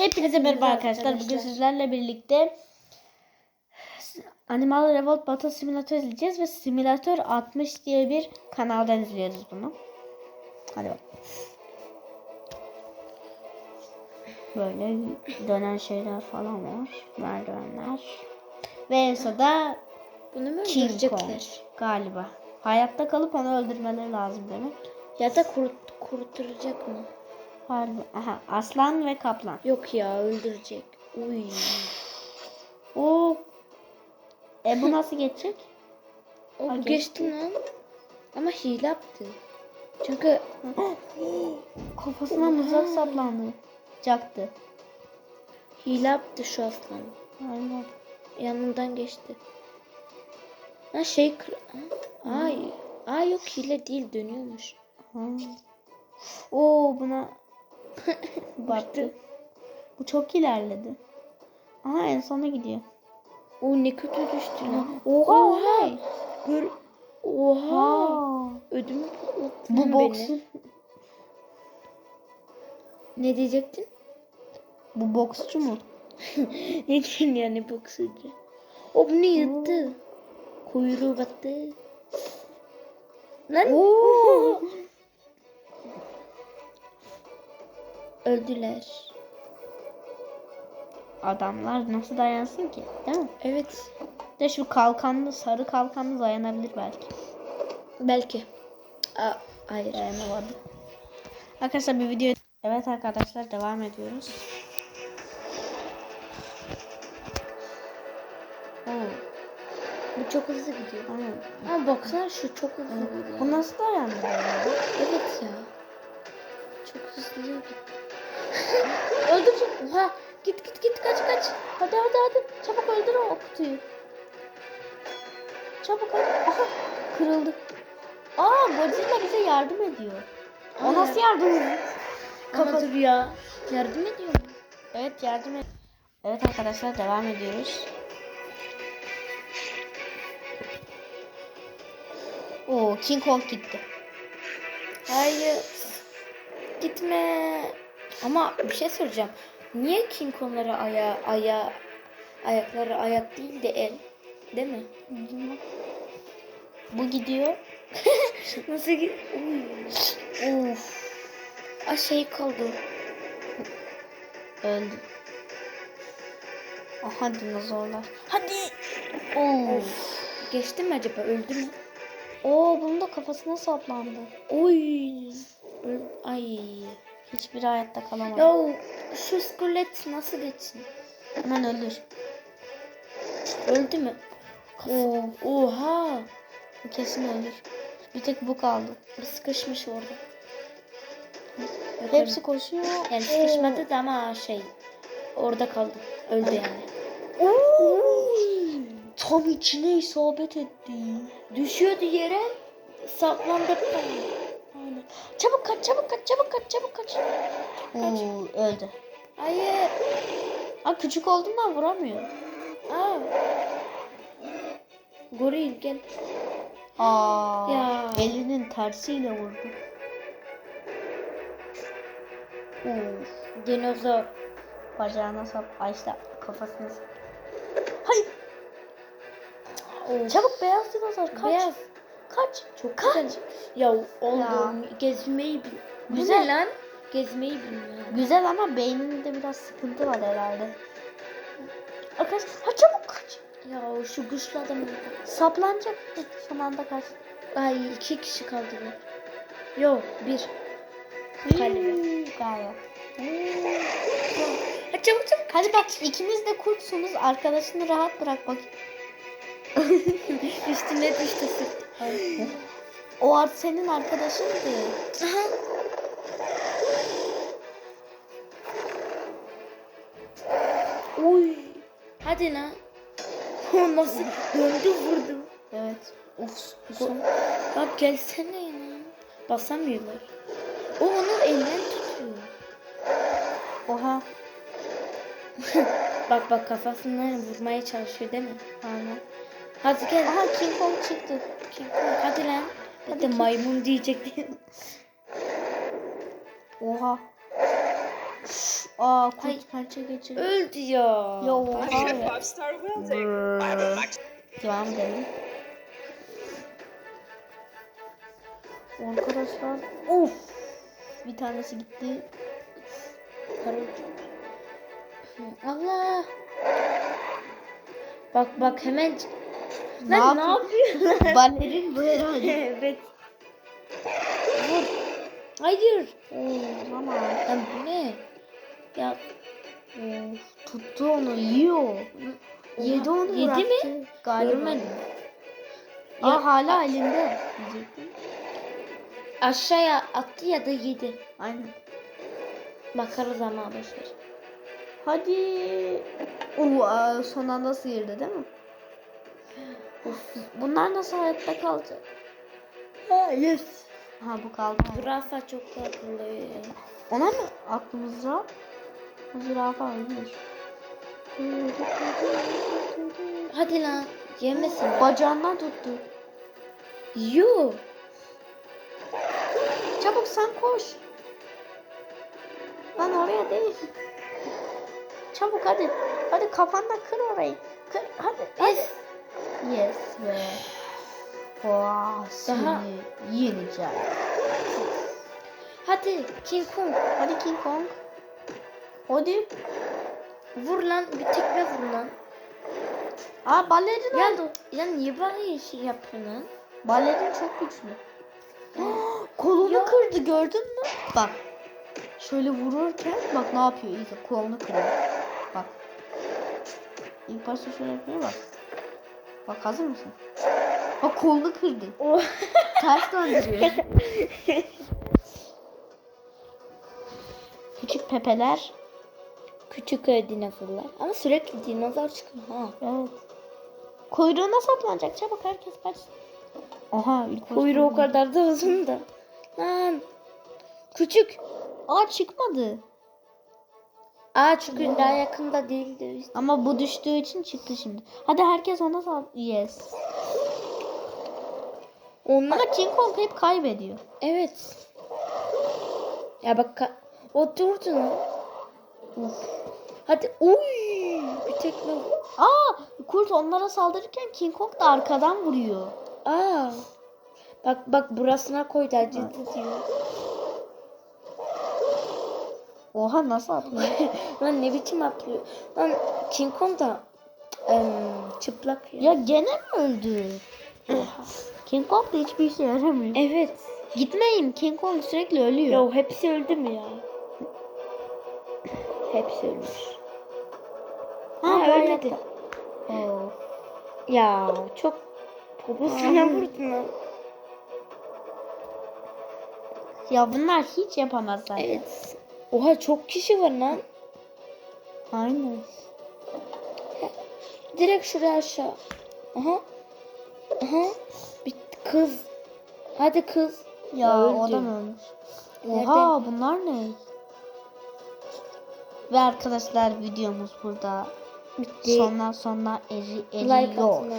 Hepinize merhaba arkadaşlar. Bugün sizlerle birlikte Animal Revolt Battle Simulator izleyeceğiz ve Simulator 60 diye bir kanaldan izliyoruz bunu. Hadi bak. Böyle dönen şeyler falan var. Merdivenler. Ve en sonunda Bunu mu öldürecekler? galiba. Hayatta kalıp onu öldürmeleri lazım demek. Ya da kurut, kuruturacak mı? Harbi. Aha, aslan ve kaplan. Yok ya öldürecek. Uy. O e bu nasıl geçecek? O Ha, geçti. lan. Ama hile yaptı. Çünkü Kafasına mızrak saplandı. Caktı. hile yaptı şu aslan. Aynen. Yanından geçti. Ha şey kır... Ay. Ay yok hile değil dönüyormuş. Ha. Oo buna baktı. Bu çok ilerledi. Aha en sona gidiyor. O ne kötü düştü lan. Oha oha. Gör... Oha. Aa, Ödümü patlattın bu boksu Ne diyecektin? bu boksçu mu? ne diyeyim yani boksörcü? O bunu yırttı. Kuyruğu battı. Lan. Oo. Öldüler. Adamlar nasıl dayansın ki? Değil mi? Evet. De şu kalkanlı sarı kalkanlı dayanabilir belki. Belki. Aa, hayır. Dayanamadı. Arkadaşlar bir video. Evet arkadaşlar devam ediyoruz. Oo. Bu çok hızlı gidiyor. Aynen. Ama baksana şu çok hızlı gidiyor. Bu nasıl dayandı? Evet ya. Çok hızlı gidiyor. Öldürecek. Oha. Git git git kaç kaç. Hadi hadi hadi. Çabuk öldür o kutuyu. Çabuk hadi. Aha kırıldı. Aa Godzilla bize yardım ediyor. O nasıl yardım ediyor? Kafa dur ya. Yardım ediyor mu? Evet yardım et. Evet arkadaşlar devam ediyoruz. Oo King Kong gitti. Hayır. Gitme. Ama bir şey soracağım. Niye King Kong'lara aya aya ayakları ayak değil de el? Değil mi? Bu gidiyor. Nasıl? Uy. Of Aa şey kaldı. öldü. Aha dinozorlar. Hadi. Of. Geçti mi acaba? Öldü mü? Oo bunun da kafasına saplandı. Oy. Ay. Hiçbir hayatta kalamadı. Ya şu iskelet nasıl geçsin? Hemen öldür. Öldü mü? Oo, Oha. bu kesin ölür. Bir tek bu kaldı. Bir sıkışmış orada. Yok, Hepsi koşuyor. Yani sıkışmadı da ama şey orada kaldı. Öldü yani. Tam içine isabet etti. Düşüyordu yere saplandı. Çabuk kaç, çabuk kaç, çabuk kaç, çabuk kaç. Oo, öldü. Hayır. Aa, küçük olduğundan vuramıyor. Aa. Goril gel. Aa, Ya. elinin tersiyle vurdu. Of, Dinozor. bacağına sap, ay işte kafasına sap. Hayır. Of. Çabuk beyaz dinozor kaç. Beyaz. Kaç. Çok Kaç. güzel. Ya. Ya. Gezmeyi bil. Güzel. lan? Gezmeyi bilmiyor. Güzel ama beyninde biraz sıkıntı var herhalde. Arkadaş, ha çabuk kaç. Ya şu güçlü adam. Saplanacak. Son anda kaç. Ay iki kişi kaldılar. Yok bir. Galiba. Hmm, Galiba. Ha, çabuk çabuk. Hadi bak ikiniz de kurtsunuz. Arkadaşını rahat bırak bak. Üstüne düştü sırt. O art senin arkadaşındı. Aha. Oy. Hadi lan. Nasıl döndü vurdu. Evet. Of. Son. Bak gelsene ya. Basamıyorlar. O onu elinden tutuyor. Oha. Bak bak kafasından vurmaya çalışıyor değil mi? Aynen. Hadi gel. Aha King Kong çıktı. Hadi lan. Hadi maymun diyecektim. Oha. Aa kurt Ay. pençe geçirdi. Öldü ya. Yo I'm hayır. Chef Five-Star Welding. I have a max Devam edelim. Arkadaşlar. Of. Bir tanesi gitti. Allah. Bak bak hemen. Ne Lan ne yapıyor? yapıyor? Balerin bu herhalde. evet. Vur. Hayır. Oo, ama Lan bu ne? Ya of, tuttu onu yiyor. Yedi onu Yedi bıraktı. mi? Galiba. Görmedim. Aa Ya- hala elinde. Diyecektim. Aşağıya attı ya da yedi. Aynen. Bakarız ama arkadaşlar. Hadi. Oo, aa, son anda sıyırdı değil mi? Of, bunlar nasıl hayatta kalacak? Ha yes. Ha bu kaldı. Zürafa çok akıllı. Ona mı aklımızda? Zürafa ölmüş. Hadi lan. Yemesin. ya. Bacağından tuttu. Yo. Çabuk sen koş. Lan oraya değil. Çabuk hadi. Hadi kafanla kır orayı. Kır hadi. hadi. Yes. Yes seni Daha- yeneceğim. Hadi King Kong. Hadi King Kong. Hadi. Vur lan. Bir tekme vur lan. Aa balerin Ya, oldu. ya niye bana şey yapıyorsun lan? Balerin çok güçlü. Kolunu Ya. kırdı gördün mü? Bak. Şöyle vururken bak ne yapıyor iyice kolunu kırıyor. Bak. İlk başta şöyle yapıyor bak. Bak hazır mısın? Bak kolunu kırdı. Oh. Ters döndürüyor. Küçük pepeler. Küçük e, dinozorlar. Ama sürekli dinozor çıkıyor ha. Evet. Kuyruğuna saplanacak. Çabuk herkes kaçsın. Aha Kuyruğu o kadar da uzun da. Lan. Küçük. Aa çıkmadı. Aa çünkü daha yakında değildi. Ama bu düştüğü için çıktı şimdi. Hadi herkes ona sal. Yes. Onlar Ama King Kong hep kaybediyor. evet. Ya bak ka- o durdu lan. Hadi uy bir tekme. Aa kurt onlara saldırırken King Kong da arkadan vuruyor. Aa. Bak bak burasına koydu acıdı diyor. Oha nasıl atıyor? Lan ne biçim atlıyor. Lan King Kong da em, çıplak ya. ya gene mi öldü? King Kong da hiçbir işe yaramıyor. Evet. Gitmeyin King Kong sürekli ölüyor. Ya hepsi öldü mü ya? Hepsi ölmüş. ha, Ha, ölmedi. Oo. Ya çok poposuna vurdun lan. Ya bunlar hiç yapamazlar. Evet. Oha çok kişi var lan. Aynen. Direkt şuraya aşağı. Aha. Aha. Bir kız. Hadi kız. Ya Ya o öldü. da mı ölmüş? Nerede? Oha bunlar ne? Ve arkadaşlar videomuz burada Bitti. sona sona eri, Like eriyor. ha.